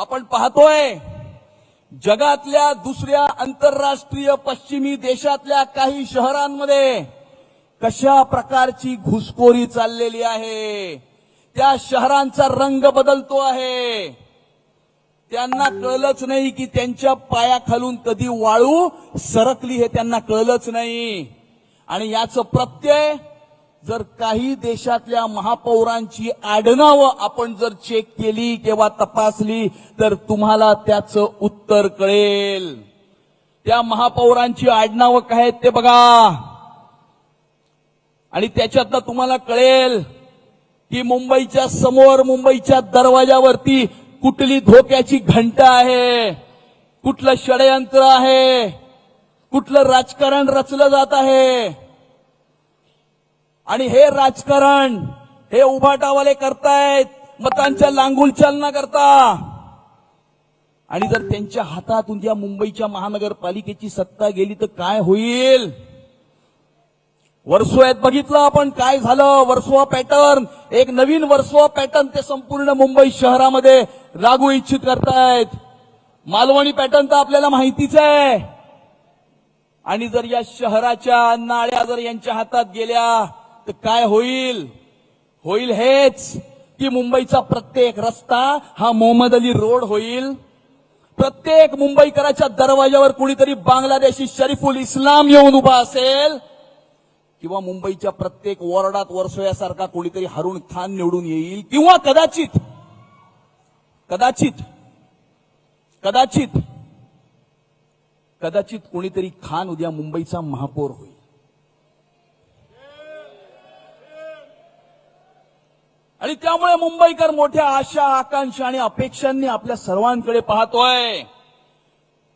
आपण पाहतोय जगातल्या दुसऱ्या आंतरराष्ट्रीय पश्चिमी देशातल्या काही शहरांमध्ये कशा प्रकारची घुसखोरी चाललेली आहे त्या शहरांचा रंग बदलतो आहे. त्यांना कळलंच नाही की त्यांच्या पायाखालून कधी वाळू सरकली हे त्यांना कळलंच नाही. आणि याचं प्रत्यय जर काही देशातल्या महापौरांची आडनावं आपण जर चेक केली किंवा तपासली तर तुम्हाला त्याचं उत्तर कळेल. त्या महापौरांची आडनावं काय आहेत ते बघा. आणि त्याच्यातनं तुम्हाला कळेल की मुंबईच्या समोर मुंबईच्या दरवाजावरती कुठली धोक्याची घंटा आहे कुठलं षडयंत्र आहे कुठलं राजकारण रचलं जात आहे. आणि हे राजकारण हे उभाटावाले करतायत मतांच्या लांगुल चालना करता. आणि जर त्यांच्या हातातून या मुंबईच्या महानगरपालिकेची सत्ता गेली तर काय होईल? वर्सोयात बघितलं आपण काय झालं. वर्सोवा पॅटर्न एक नवीन वर्सोवा पॅटर्न ते संपूर्ण मुंबई शहरामध्ये लागू इच्छित करतायत. मालवणी पॅटर्न तर आपल्याला माहितीच आहे. आणि जर या शहराच्या नाळ्या जर यांच्या हातात गेल्या तर काय होईल? होईल हेच की मुंबईचा प्रत्येक रस्ता हा मोहम्मद अली रोड होईल. प्रत्येक मुंबईकराच्या दरवाजावर कुणीतरी बांगलादेशी शरीफुल इस्लाम येऊन उभा असेल किंवा मुंबईच्या प्रत्येक वॉर्डात वर्सोयासारखा कुणीतरी हरुण खान निवडून येईल किंवा कदाचित कदाचित कदाचित कदाचित कुणीतरी खान उद्या मुंबईचा महापौर होईल. आणि त्यामुळे मुंबईकर मोठ्या आशा आकांक्षा आणि अपेक्षांनी आपल्या सर्वांकडे पाहतोय.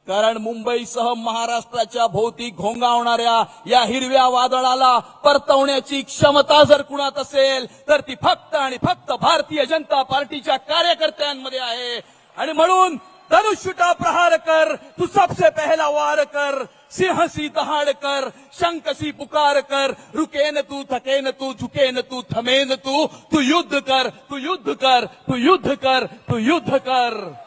कारण मुंबईसह महाराष्ट्राच्या भोवती घोंगावणाऱ्या या हिरव्या वादळाला परतवण्याची क्षमता जर कुणात असेल तर ती फक्त आणि फक्त भारतीय जनता पार्टीच्या कार्यकर्त्यांमध्ये आहे. आणि म्हणून धनुष्यटा प्रहार कर, तू सबसे पहला वार कर सिंह सी दहाड़ कर शंकसी पुकार कर रुके न तू थके न तू झुके न तू थमे न तू तू युद्ध कर, तू युद्ध कर, तू युद्ध कर, तू युद्ध कर।